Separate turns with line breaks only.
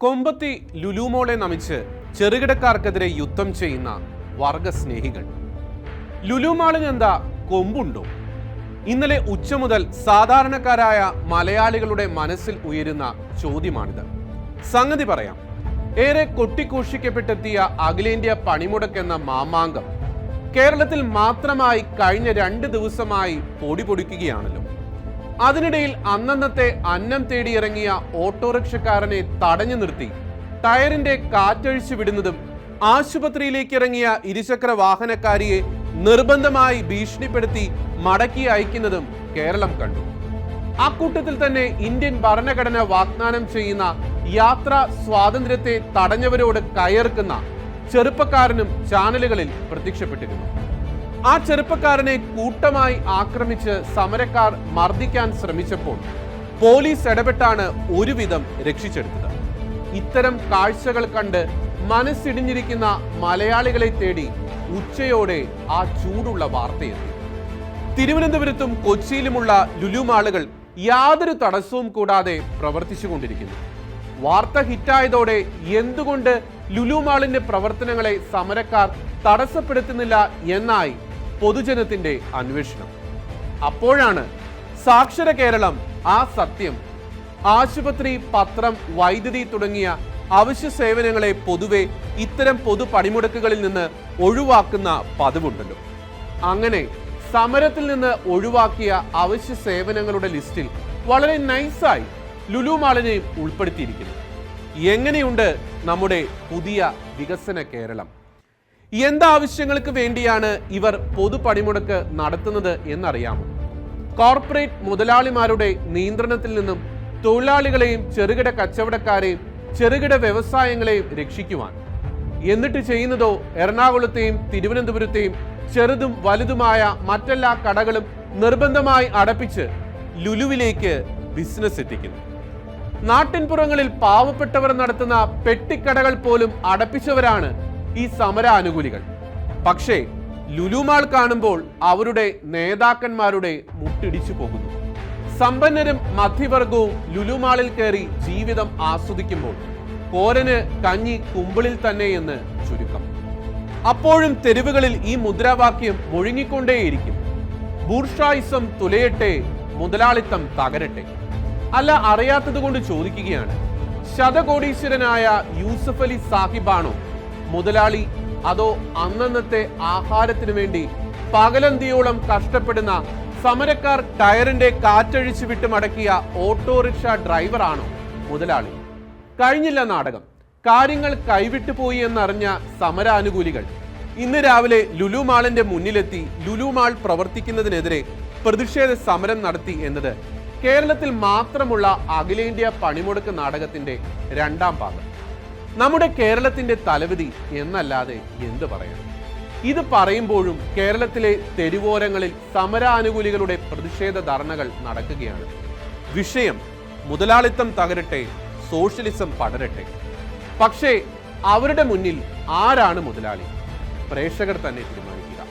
കൊമ്പത്തി ലുലുമോളെ നമിച്ച് ചെറുകിടക്കാർക്കെതിരെ യുദ്ധം ചെയ്യുന്ന വർഗസ്നേഹികൾ. ലുലുമാളിന് എന്താ കൊമ്പുണ്ടോ? ഇന്നലെ ഉച്ച മുതൽ സാധാരണക്കാരായ മലയാളികളുടെ മനസ്സിൽ ഉയരുന്ന ചോദ്യമാണിത്. സംഗതി പറയാം. ഏറെ കൊട്ടിഘോഷിക്കപ്പെട്ടെത്തിയ അഖിലേന്ത്യാ പണിമുടക്കെന്ന മാമാങ്കം കേരളത്തിൽ മാത്രമായി കഴിഞ്ഞ രണ്ട് ദിവസമായി പൊടി പൊടിക്കുകയാണല്ലോ. അതിനിടയിൽ അന്നന്നത്തെ അന്നം തേടിയിറങ്ങിയ ഓട്ടോറിക്ഷക്കാരനെ തടഞ്ഞു നിർത്തി. ടയറിന്റെ കാറ്റഴിച്ചു വിടുന്നതും ആശുപത്രിയിലേക്ക് ഇറങ്ങിയ ഇരുചക്ര വാഹനക്കാരിയെ നിർബന്ധമായി ഭീഷണിപ്പെടുത്തി മടക്കി അയക്കുന്നതും കേരളം കണ്ടു. അക്കൂട്ടത്തിൽ തന്നെ ഇന്ത്യൻ ഭരണഘടന വാഗ്ദാനം ചെയ്യുന്ന യാത്രാ സ്വാതന്ത്ര്യത്തെ തടഞ്ഞവരോട് കയർക്കുന്ന ചെറുപ്പക്കാരനും ചാനലുകളിൽ പ്രത്യക്ഷപ്പെട്ടിരുന്നു. ആ ചെറുപ്പക്കാരനെ കൂട്ടമായി ആക്രമിച്ച് സമരക്കാർ മർദ്ദിക്കാൻ ശ്രമിച്ചപ്പോൾ പോലീസ് ഇടപെട്ടാണ് ഒരുവിധം രക്ഷിച്ചെടുത്തത്. ഇത്തരം കാഴ്ചകൾ കണ്ട് മനസ്സിടിഞ്ഞിരിക്കുന്ന മലയാളികളെ തേടി ഉച്ചയോടെ ആ ചൂടുള്ള വാർത്തയെത്തി. തിരുവനന്തപുരത്തും കൊച്ചിയിലുമുള്ള ലുലുമാളുകൾ യാതൊരു തടസ്സവും കൂടാതെ പ്രവർത്തിച്ചുകൊണ്ടിരിക്കുന്നു. വാർത്ത ഹിറ്റായതോടെ എന്തുകൊണ്ട് ലുലുമാളിന്റെ പ്രവർത്തനങ്ങളെ സമരക്കാർ തടസ്സപ്പെടുത്തുന്നില്ല എന്നായി പൊതുജനത്തിന്റെ അന്വേഷണം. അപ്പോഴാണ് സാക്ഷര കേരളം ആ സത്യം. ആശുപത്രി പത്രം വൈദ്യുതി തുടങ്ങിയ അവശ്യ സേവനങ്ങളെ പൊതുവെ ഇത്തരം പൊതു പണിമുടക്കുകളിൽ നിന്ന് ഒഴിവാക്കുന്ന പതിവുണ്ടല്ലോ. അങ്ങനെ സമരത്തിൽ നിന്ന് ഒഴിവാക്കിയ അവശ്യ സേവനങ്ങളുടെ ലിസ്റ്റിൽ വളരെ നൈസായി ലുലു മാളിനെയും ഉൾപ്പെടുത്തിയിരിക്കുന്നു. എങ്ങനെയുണ്ട് നമ്മുടെ പുതിയ വികസന കേരളം? എന്താവശ്യങ്ങൾക്ക് വേണ്ടിയാണ് ഇവർ പൊതുപണിമുടക്ക് നടത്തുന്നത് എന്നറിയാമോ? കോർപ്പറേറ്റ് മുതലാളിമാരുടെ നിയന്ത്രണത്തിൽ നിന്നും തൊഴിലാളികളെയും ചെറുകിട കച്ചവടക്കാരെയും ചെറുകിട വ്യവസായങ്ങളെയും രക്ഷിക്കുവാൻ. എന്നിട്ട് ചെയ്യുന്നതോ എറണാകുളത്തെയും തിരുവനന്തപുരത്തെയും ചെറുതും വലുതുമായ മറ്റെല്ലാ കടകളും നിർബന്ധമായി അടപ്പിച്ച് ലുലുവിലേക്ക് ബിസിനസ് എത്തിക്കുന്നു. നാട്ടിൻപുറങ്ങളിൽ പാവപ്പെട്ടവർ നടത്തുന്ന പെട്ടിക്കടകൾ പോലും അടപ്പിച്ചവരാണ് ഈ സമരാനുകൂലികൾ. പക്ഷേ ലുലുമാൾ കാണുമ്പോൾ അവരുടെ നേതാക്കന്മാരുടെ മുട്ടിടിച്ചു പോകുന്നു. സമ്പന്നരും മധ്യവർഗവും ലുലുമാളിൽ കയറി ജീവിതം ആസ്വദിക്കുമ്പോൾ കോരന് കഞ്ഞി കുമ്പിളിൽ തന്നെ എന്ന് ചുരുക്കം. അപ്പോഴും തെരുവുകളിൽ ഈ മുദ്രാവാക്യം മുഴുങ്ങിക്കൊണ്ടേയിരിക്കും. ബൂർഷായിസം തുലയട്ടെ മുതലാളിത്തം തകരട്ടെ. അല്ല അറിയാത്തത് കൊണ്ട് ചോദിക്കുകയാണ് ശതകോടീശ്വരനായ യൂസഫ് അലി സാഹിബാണോ മുതലാളി അതോ അന്നന്നത്തെ ആഹാരത്തിനു വേണ്ടി പകലന്തിയോളം കഷ്ടപ്പെടുന്ന സമരക്കാർ ടയറിന്റെ കാറ്റഴിച്ചു വിട്ട് മടക്കിയ ഓട്ടോറിക്ഷ ഡ്രൈവറാണോ മുതലാളി? കഴിഞ്ഞില്ല നാടകം. കാര്യങ്ങൾ കൈവിട്ടു പോയി എന്നറിഞ്ഞ സമരാനുകൂലികൾ. ഇന്ന് രാവിലെ ലുലു മാളിന്റെ മുന്നിലെത്തി ലുലു മാൾ പ്രവർത്തിക്കുന്നതിനെതിരെ പ്രതിഷേധ സമരം നടത്തി എന്നത് കേരളത്തിൽ മാത്രമുള്ള അഖിലേന്ത്യാ പണിമുടക്ക് നാടകത്തിന്റെ രണ്ടാം ഭാഗം. നമ്മുടെ കേരളത്തിന്റെ തലവിധി എന്നല്ലാതെ എന്ത് പറയണം? ഇത് പറയുമ്പോഴും കേരളത്തിലെ തെരുവോരങ്ങളിൽ സമരാനുകൂലികളുടെ പ്രതിഷേധ ധർണകൾ നടക്കുകയാണ്. വിഷയം മുതലാളിത്തം തകരട്ടെ സോഷ്യലിസം പടരട്ടെ. പക്ഷേ അവരുടെ മുന്നിൽ ആരാണ് മുതലാളി? പ്രേക്ഷകർ തന്നെ തീരുമാനിക്കുക.